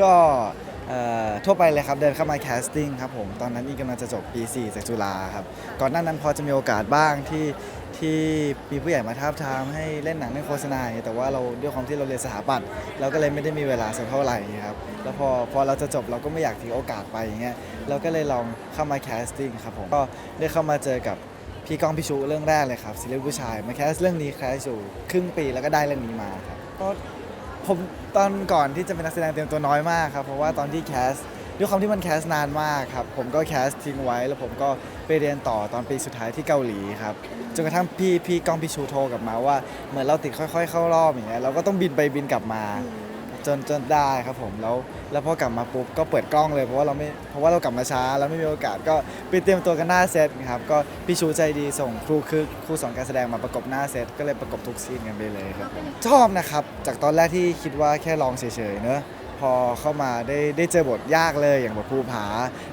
ก็เอ่อทั่วไปเลยครับเดินเข้ามาแคสติ้งครับผมตอนนั้นอีกกำลังจะจบปี 4 จากจุฬาครับก่อนหน้านั้นพอจะมีโอกาสบ้างที่ที่มีผู้ใหญ่มาท้าบทามให้เล่นหนังเล่นโฆษณาอย่างเงี้ยแต่ว่าเราด้วยความที่เราเรียนสถาปัตย์เราก็เลยไม่ได้มีเวลาสักเท่าไหร่ครับแล้วพอพอเราจะจบเราก็ไม่อยากทิ้งโอกาสไปอย่างเงี้ยเราก็เลยลองเข้ามาแคสติ้งครับผมก็ได้เข้ามาเจอกับพี่ก้องพี่ชูเรื่องแรกเลยครับซีรีส์ผู้ชายมาแคสเรื่องนี้แคสอยู่ครึ่งปีแล้วก็ได้เรื่องนี้มาครับก็ ผมตอนก่อนที่จะเป็นนักแสดงเตรียมตัวน้อยมากครับเพราะว่าตอนที่แคสด้วยความที่มันแคสนานมากครับผมก็แคสทิ้งไว้ แล้วผมก็ไปเรียนต่อตอนปีสุดท้ายที่เกาหลีครับจนกระทั่งพี่พี่ก้องพี่ชูโทรกลับมาว่าเหมือนเราติดค่อย ๆ เข้ารอบอย่างเงี้ยเราก็ต้องบินไปบินกลับมา จนจนได้ครับผมแล้วแล้วพอกลับมาปุ๊บก็เปิดกล้องเลยเพราะว่าเราไม่เพราะว่าเรากลับมาช้าแล้วไม่มีโอกาสก็ไปเตรียมตัวกันหน้าเซตครับก็พี่ชูใจดีส่งครูคือครูสอนการแสดงมาประกบหน้าเซตก็เลยประกบทุกซีนกันไปเลยครับผมชอบนะครับจากตอนแรกที่คิดว่าแค่ลองเฉยๆเนอะพอเข้ามาได้ได้เจอบทยากเลยอย่างบทภูผา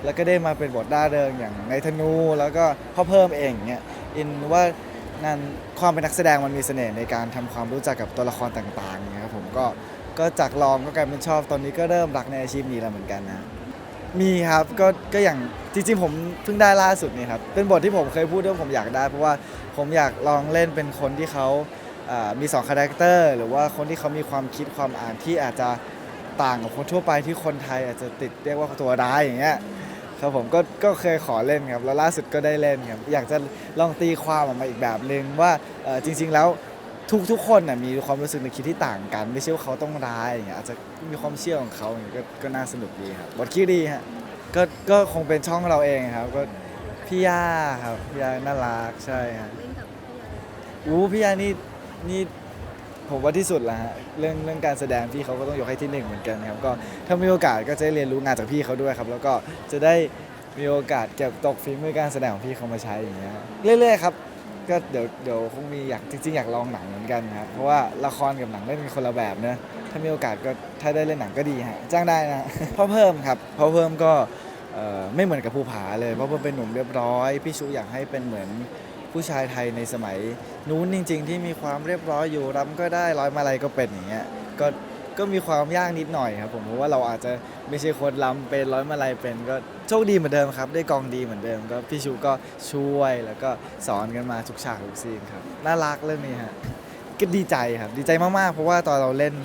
แล้วก็ได้มาเป็นบทด้าเริงอย่างในธนู แล้วก็พ่อเพิ่มเองเนี่ยอินว่านั่นความเป็นนักแสดงมันมีเสน่ห์ในการทำความรู้จักกับตัวละครต่างๆเนี่ยครับผมก็ ก็จากลองก็กลายเป็นชอบตอนนี้ก็เริ่มรักในอาชีพนี้แล้วเหมือนกันนะ มีครับก็ก็อย่างจริงๆผมเพิ่งได้ล่าสุดนี่ครับเป็นบทที่ผมเคยพูดว่าผมอยากได้ เพราะว่าผมอยากลองเล่นเป็นคนที่เขาอ่ามี2คาแรคเตอร์หรือว่าคนที่เขามีความคิดความอ่านที่อาจจะต่างกับคนทั่วไปที่คนไทยอาจจะติดเรียกว่าตัวร้ายอย่างเงี้ยครับผมก็ก็เคยขอเล่นครับแล้วล่าสุดก็ได้เล่นครับอยากจะลองตีความออกมาอีกแบบหนึ่งว่าจริง ๆ แล้ว ทุกทุกคนน่ะมีความรู้สึกในคิดที่ต่างกัน ไม่ใช่ว่าเขาต้องร้ายอย่างเงี้ยอาจจะมีความเชื่อของเขาอย่างเงี้ยก็ก็น่าสนุกดีครับบทคิดดีฮะก็ก็คงเป็นช่องเราเองครับก็พี่ย่าครับพี่ย่าน่ารักใช่ฮะเล่นกับอู้พี่ย่านี่นี่ผมว่าที่สุดละฮะเรื่องเรื่องการแสดงพี่เขาก็ต้องยกให้ที่หนึ่งเหมือนกันครับก็ถ้ามีโอกาสก็จะได้เรียนรู้งานจากพี่เขาด้วยครับ แล้วก็จะได้มีโอกาสเก็บตกฝีมือการแสดงของพี่เขามาใช้อย่างเงี้ยเรื่อยๆครับ ก็เดี๋ยวเดี๋ยวคงมีอยากจริงๆอยากลองหนังเหมือนกันครับเพราะว่าละครกับหนังเล่นเป็นคนละแบบเนอะถ้ามีโอกาสก็ถ้าได้เล่นหนังก็ดีฮะจ้างได้นะพ่อเพิ่มครับพ่อเพิ่มก็เอ่อไม่เหมือนกับภูผาเลย เพราะเพิ่มเป็นหนุ่มเรียบร้อย พี่ชูอยากให้เป็นเหมือนผู้ชายไทยในสมัยนู้นจริง ๆ ที่มีความเรียบร้อยอยู่รำก็ได้ร้อยมาลัยก็เป็นอย่างเงี้ยก็ ก็มีความยากนิดหน่อยครับผมเพราะว่าเราอาจจะไม่ใช่คนรำเป็นร้อยมาลัยเป็น ก็โชคดีเหมือนเดิมครับ ได้กองดีเหมือนเดิม ก็พี่ชูก็ช่วยแล้วก็สอนกันมาทุกฉากทุกซีนครับน่ารักเรื่องนี้ฮะก็ดีใจครับดีใจมากๆ เพราะว่าตอนเราเล่น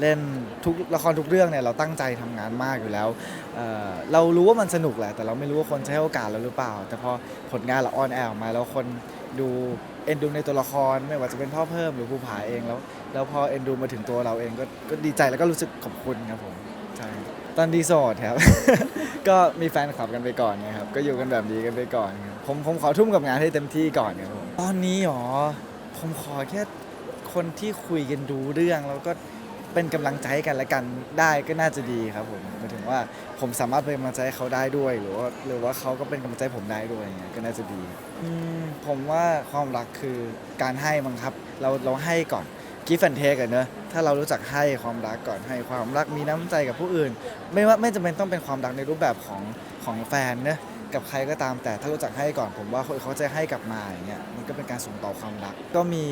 เล่นทุกละครทุกเรื่องเนี่ยเราตั้งใจทำงานมากอยู่แล้วเออเรารู้ว่ามันสนุกแหละแต่เราไม่รู้ว่าคนจะให้โอกาสเราหรือเปล่า แต่พอผลงานเราออนแอร์ออกมาแล้วคน ดูเอ็นดูในตัวละครไม่ว่าจะเป็นพ่อเพิ่มหรือภูผาเองแล้ว แล้วพอเอ็นดูมาถึงตัวเราเองก็ก็ดีใจแล้วก็รู้สึกขอบคุณครับผมใช่ตอนดีโสดครับ ก็มีแฟนคลับกันไปก่อนนะครับก็อยู่กันแบบนี้กันไปก่อนครับผมผมขอทุ่มกับงานให้เต็มที่ก่อนครับผมตอนนี้หรอผมขอแค่คนที่คุยกันดูเรื่องแล้วก็ เป็นกำลังใจให้กันและกันได้ก็น่าจะดีครับผมหมายถึงว่าผมสามารถเป็นกำลังใจให้เขาได้ด้วย หรือว่าหรือว่าเขาก็เป็นกำลังใจผมได้ด้วยอย่างเงี้ยก็น่าจะดีอผมว่าความรักคือการให้มั้งครับ เราเราให้ก่อนกิฟต์แอนเทกันเนอะถ้าเรารู้จักให้ความรักก่อนให้ความรักมีน้ำใจกับผู้อื่น ไม่ว่าไม่จำเป็นต้องเป็นความรักในรูปแบบของของแฟนเนอะกับใครก็ตามแต่ถ้ารู้จักให้ก่อนผมว่าเขาจะให้กลับมาอย่างเงี้ยมันก็เป็นการส่งต่อความรัก ก็มี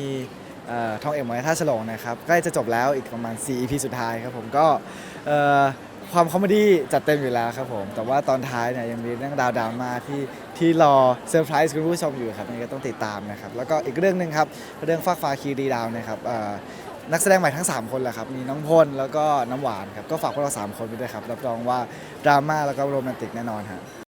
เอ่อทองเอกหมอยท่าฉลองนะครับใกล้จะจบแล้วอีกประมาณ 4 EP สุดท้ายครับผมก็เอ่อความคอมเมดี้จัดเต็มอยู่แล้วครับผม แต่ว่าตอนท้ายเนี่ยยังมีเรื่องราวดราม่าที่ที่รอเซอร์ไพรส์คุณผู้ชมอยู่ครับยังไงก็ต้องติดตามนะครับ แล้วก็อีกเรื่องหนึ่งครับ เรื่องฟากฟ้าคีรีดาวนะครับเอ่อนักแสดงใหม่ทั้ง 3 คนแหละครับ มีน้องพลแล้วก็น้ำหวานครับ ก็ฝากพวกเรา 3 คนไปด้วยครับ รับรองว่าดราม่าแล้วก็โรแมนติกแน่นอนฮะ